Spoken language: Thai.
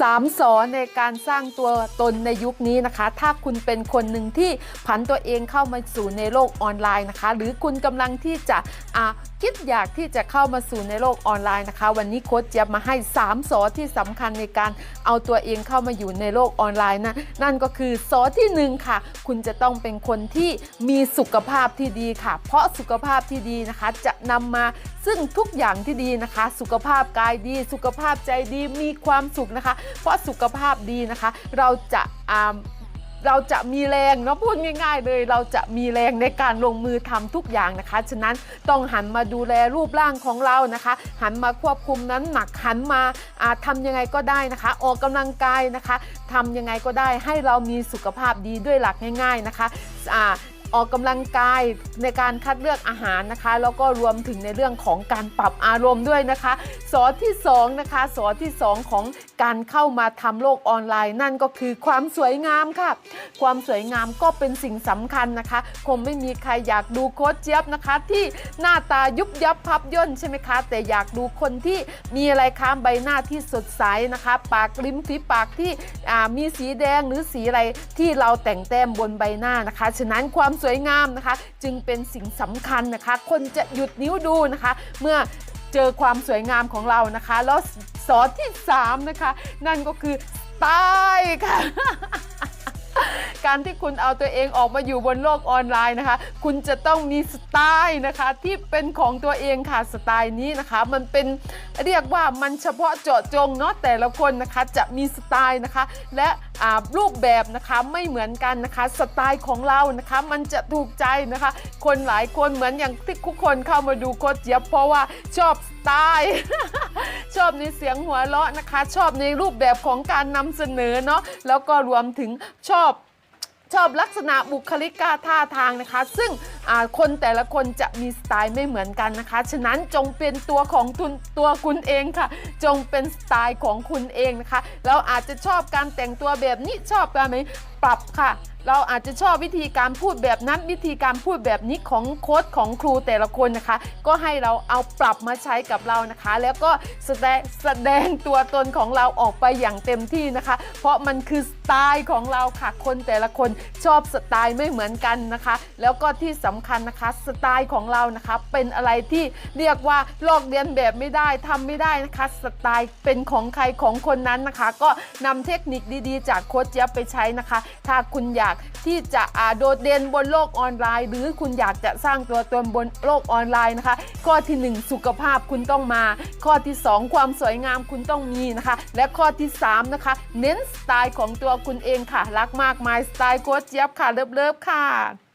สามสอนในการสร้างตัวตนในยุคนี้นะคะ ถ้าคุณเป็นคนหนึ่งที่ผันตัวเองเข้ามาสู่ในโลกออนไลน์นะคะ หรือคุณกำลังที่จะคิดอยากที่จะเข้ามาสู่ในโลกออนไลน์นะคะ วันนี้โค้ชเจี๊ยบมาให้ 3 สอที่สำคัญในการเอาตัวเองเข้ามาอยู่ในโลกออนไลน์นะนั่นก็คือสอที่หนึ่งค่ะ คุณจะต้องเป็นคนที่มีสุขภาพที่ดีค่ะ เพราะสุขภาพที่ดีนะคะ จะนำมาซึ่งทุกอย่างที่ดีนะคะ สุขภาพกายดี สุขภาพใจดีมีความสุขนะคะ เพราะสุขภาพดีนะคะ เราจะอ่า เราจะมีแรงเนาะพูดง่ายๆ เลยเราจะมีแรงในการลงมือทำทุกอย่างนะคะ ฉะนั้นต้องหันมาดูแลรูปร่างของเรานะคะ หันมาควบคุมน้ำหนักหันมาทำทำยังไงก็ได้นะคะ ออกกำลังกายนะคะทำยังไงก็ได้ให้เรามีสุขภาพดีด้วยหลักง่าย ๆนะคะ อออกกำลังกายในการคัดเลือกอาหารนะคะ แล้วก็รวมถึงในเรื่องของการปรับอารมณ์ด้วยนะคะ สอที่สองนะคะสอที่สองของการเข้ามาทำโลกออนไลน์ นั่นก็คือความสวยงามค่ะ ความสวยงามก็เป็นสิ่งสำคัญนะคะ คงไม่มีใครอยากดูโค้ชเจี๊ยบนะคะ ที่หน้าตายุบยับพับย่นใช่ไหมคะ แต่อยากดูคนที่มีอะไรค้ามใบหน้าที่สดใสนะคะ ปากริมฝีปากที่มีสีแดงหรือสีอะไรที่เราแต่งแต้มบนใบหน้านะคะ ฉะนั้นความสวยงามนะคะ จึงเป็นสิ่งสำคัญนะคะ คนจะหยุดนิ้วดูนะคะ เมื่อเจอความสวยงามของเรานะคะ แล้วสอที่สามนะคะ นั่นก็คือสไตล์ค่ะ การที่คุณเอาตัวเองออกมาอยู่บนโลกออนไลน์นะคะ คุณจะต้องมีสไตล์นะคะที่เป็นของตัวเองค่ะสไตล์นี้นะคะ มันเป็นเรียกว่ามันเฉพาะเจาะจงเนาะแต่ละคนนะคะจะมีสไตล์นะคะ และรูปแบบนะคะไม่เหมือนกันนะคะ สไตล์ของเรานะคะมันจะถูกใจนะคะ คนหลายคนเหมือนอย่างที่ทุกคนเข้ามาดูโคชเจี๊ยบเพราะว่าชอบสไตล์ อบในเสียงหัวเราะนะคะ ชอบในรูปแบบของการนำเสนอเนาะแล้วก็รวมถึงชอบชอบลักษณะบุคลิกาท่าทางนะคะ ซึ่ง คนแต่ละคนจะมีสไตล์ไม่เหมือนกันนะคะ ฉะนั้นจงเป็นตัวของทุนตัวคุณเองค่ะ จงเป็นสไตล์ของคุณเองนะคะ เราอาจจะชอบการแต่งตัวแบบนี้ชอบการไหมปรับค่ะเราอาจจะชอบวิธีการพูดแบบนั้นวิธีการพูดแบบนี้ของโค้ชของครูแต่ละคนนะคะ ก็ให้เราเอาปรับมาใช้กับเรานะคะ แล้วก็แสดงแสดงตัวตนของเราออกไปอย่างเต็มที่นะคะ เพราะมันคือสไตล์ของเราค่ะคนแต่ละคนชอบสไตล์ไม่เหมือนกันนะคะ แล้วก็ที่สำคัญนะคะ สไตล์ของเรานะคะ เป็นอะไรที่เรียกว่าลอกเลียนแบบไม่ได้ทำไม่ได้นะคะ สไตล์เป็นของใครของคนนั้นนะคะ ก็นำเทคนิคดีๆ จากโค้ชเจี๊ยบไปใช้นะคะ ถ้าคุณอยากที่จะอาโดดเด่นบนโลกออนไลน์ หรือคุณอยากจะสร้างตัวตนบนโลกออนไลน์นะคะ ข้อทีหนึ่1 สุขภาพคุณต้องมา ข้อที่ 2 ความสวยงามคุณต้องมีนะคะ และข้อที่ 3 นะคะ เน้นสไตล์ของตัวคุณเองค่ะ รักมากมายสไตล์โค้ชเจี๊ยบค่ะเลิฟๆค่ะ